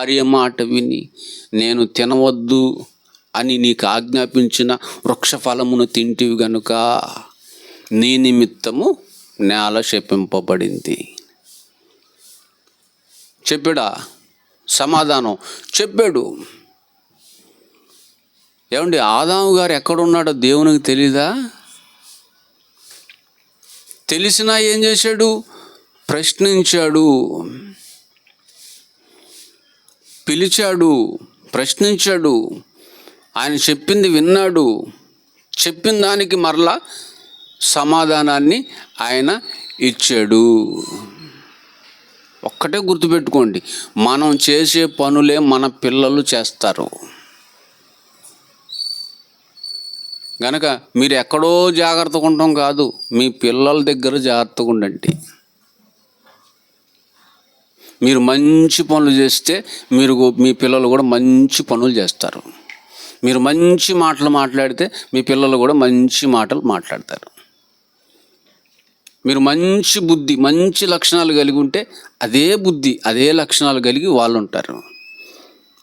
భార్య మాట విని నేను తినవద్దు అని నీకు ఆజ్ఞాపించిన వృక్ష ఫలమును తింటివి గనుక నీ నిమిత్తము నేల శపింపబడింది. చెప్పాడా? సమాధానం. చెప్పాడు. ఏమండి ఆదాము గారు ఎక్కడున్నాడో దేవునికి తెలీదా? తెలిసినా ఏం చేశాడు? ప్రశ్నించాడు. పిలిచాడు ప్రశ్నించాడు ఆయన చెప్పింది విన్నాడు. చెప్పిన దానికి మరలా సమాధానాన్ని ఆయన ఇచ్చాడు. ఒక్కటే గుర్తుపెట్టుకోండి మనం చేసే పనులే మన పిల్లలు చేస్తారు. గనక మీరు ఎక్కడో జాగ్రత్తగా ఉండటం కాదు మీ పిల్లల దగ్గర జాగ్రత్తగా ఉండండి. మీరు మంచి పనులు చేస్తే మీరు మీ పిల్లలు కూడా మంచి పనులు చేస్తారు. మీరు మంచి మాటలు మాట్లాడితే మీ పిల్లలు కూడా మంచి మాటలు మాట్లాడతారు. మీరు మంచి బుద్ధి మంచి లక్షణాలు కలిగి ఉంటే అదే బుద్ధి అదే లక్షణాలు కలిగి వాళ్ళు ఉంటారు.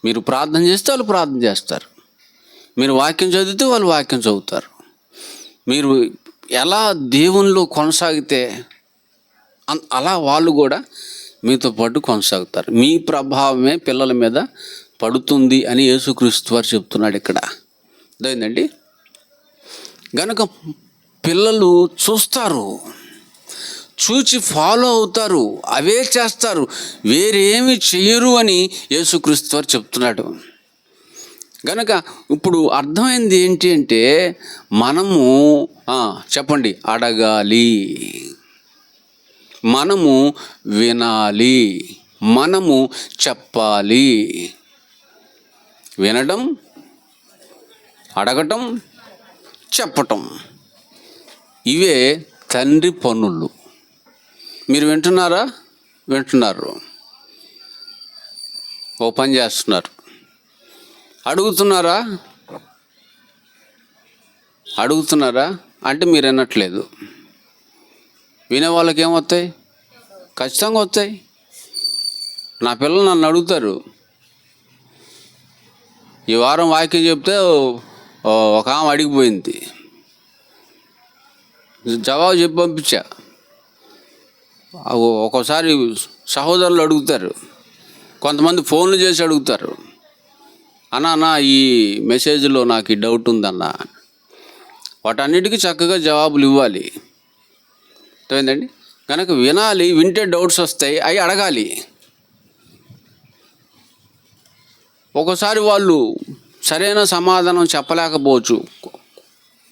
మీరు ప్రార్థన చేస్తే వాళ్ళు ప్రార్థన చేస్తారు. మీరు వాక్యం చదివితే వాళ్ళు వాక్యం చదువుతారు. మీరు ఎలా దేవునిలో కొనసాగితే అన్- అలా వాళ్ళు కూడా మీతో పాటు కొనసాగుతారు. మీ ప్రభావమే పిల్లల మీద పడుతుంది అని యేసుక్రీస్తు వారు చెప్తున్నాడు ఇక్కడ. అదేంటండి గనక పిల్లలు చూస్తారు చూచి ఫాలో అవుతారు అవే చేస్తారు వేరేమి చేయరు అని యేసుక్రీస్తు వారు చెప్తున్నాడు. గనక ఇప్పుడు అర్థమైంది ఏంటి అంటే మనము చెప్పండి అడగాలి. మనము వినాలి మనము చెప్పాలి. వినడం అడగటం చెప్పటం. ఇవే తండ్రి పనులు. మీరు వింటున్నారా? వింటున్నారు. ఓ పని చేస్తున్నారు. అడుగుతున్నారా? అడుగుతున్నారా? అంటే మీరు వినట్లేదు. వినే వాళ్ళకి ఏమొస్తాయి ఖచ్చితంగా వస్తాయి నా పిల్లలు నన్ను అడుగుతారు. ఈ వారం వాక్యం చెప్తే ఒక ఆమె అడిగిపోయింది. జవాబు చెప్పి పంపించా. ఒక్కోసారి సహోదరులు అడుగుతారు. కొంతమంది ఫోన్లు చేసి అడుగుతారు. అన్నా అన్న ఈ మెసేజ్లో నాకు ఈ డౌట్ ఉందన్న. వాటన్నిటికీ చక్కగా జవాబులు ఇవ్వాలి. అర్థమైందండి? కనుక వినాలి వింటే డౌట్స్ వస్తాయి అవి అడగాలి. ఒకసారి వాళ్ళు సరైన సమాధానం చెప్పలేకపోవచ్చు.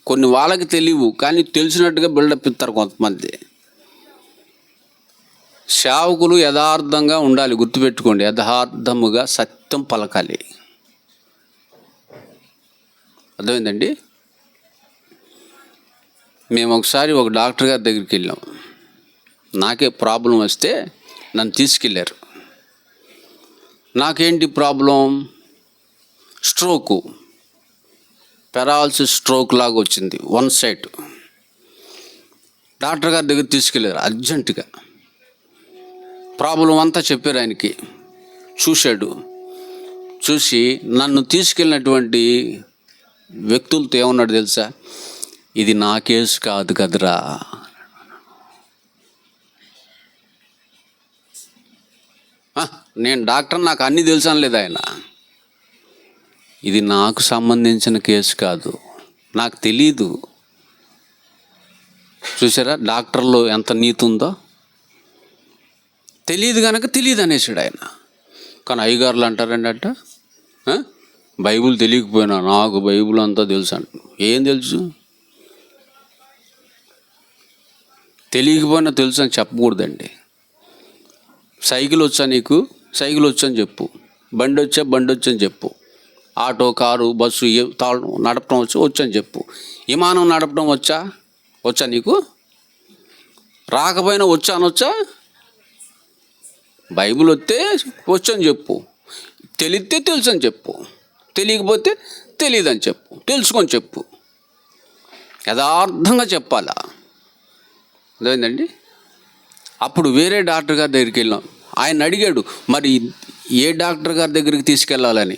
కొన్ని వాళ్ళకి తెలియవు కానీ తెలిసినట్టుగా బిల్డప్ ఇస్తారు కొంతమంది. సేవకులు యథార్థంగా ఉండాలి గుర్తుపెట్టుకోండి. యథార్థముగా సత్యం పలకాలి. అర్థమైందండి? మేము ఒకసారి ఒక డాక్టర్ గారి దగ్గరికి వెళ్ళాం. నాకే ప్రాబ్లం వస్తే నన్ను తీసుకెళ్ళారు నాకేంటి ప్రాబ్లం? స్ట్రోకు. పెరాలసిస్ స్ట్రోక్ లాగా వచ్చింది వన్ సైడ్. డాక్టర్ గారి దగ్గర తీసుకెళ్ళారు అర్జెంటుగా. ప్రాబ్లం అంతా చెప్పారు ఆయనకి. చూశాడు. చూసి నన్ను తీసుకెళ్ళినటువంటి వ్యక్తులతో ఏమన్నాడు తెలుసా? ఇది నా కేసు కాదు కదరా. నేను డాక్టర్ నాకు అన్నీ తెలుసు లేదు ఆయన. ఇది నాకు సంబంధించిన కేసు కాదు. నాకు తెలీదు. చూసారా డాక్టర్లో ఎంత నీతి ఉందో? తెలియదు కనుక తెలియదు అనేసాడు ఆయన. కానీ అయ్యగారులు అంటారండి అంట బైబిల్ తెలియకపోయినా నాకు బైబిల్ అంతా తెలుసు అంట ఏం తెలుసు? తెలియకపోయినా తెలుసు అని చెప్పకూడదండి. సైకిల్ వచ్చా నీకు? సైకిల్ వచ్చని చెప్పు. బండి వచ్చా బండి వచ్చని చెప్పు. ఆటో కారు బస్సు ఏ తాళం నడపడం వచ్చి? వచ్చని చెప్పు. విమానం నడపడం వచ్చా? వచ్చా నీకు? రాకపోయినా వచ్చా అనొచ్చా? బైబిల్ వస్తే వచ్చని చెప్పు. తెలిస్తే తెలుసు అని చెప్పు. తెలియకపోతే తెలియదని చెప్పు. తెలుసుకొని చెప్పు. యథార్థంగా చెప్పాలా? అదేంటండి అప్పుడు వేరే డాక్టర్ గారి దగ్గరికి వెళ్ళాం. ఆయన అడిగాడు మరి ఏ డాక్టర్ గారి దగ్గరికి తీసుకెళ్ళాలని?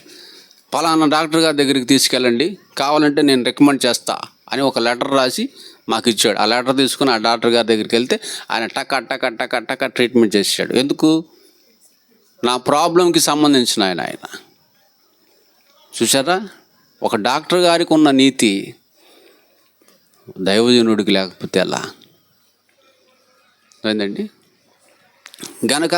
పలానా డాక్టర్ గారి దగ్గరికి తీసుకెళ్ళండి. కావాలంటే నేను రికమెండ్ చేస్తా అని ఒక లెటర్ రాసి మాకు ఇచ్చాడు. ఆ లెటర్ తీసుకుని ఆ డాక్టర్ గారి దగ్గరికి వెళ్తే ఆయన టక టక టక టక ట్రీట్మెంట్ చేసాడు ఎందుకు? నా ప్రాబ్లంకి సంబంధించిన ఆయన ఆయన. చూసారా ఒక డాక్టర్ గారికి ఉన్న నీతి దైవజనుడికి లేకపోతే అలా ఏందండి గనక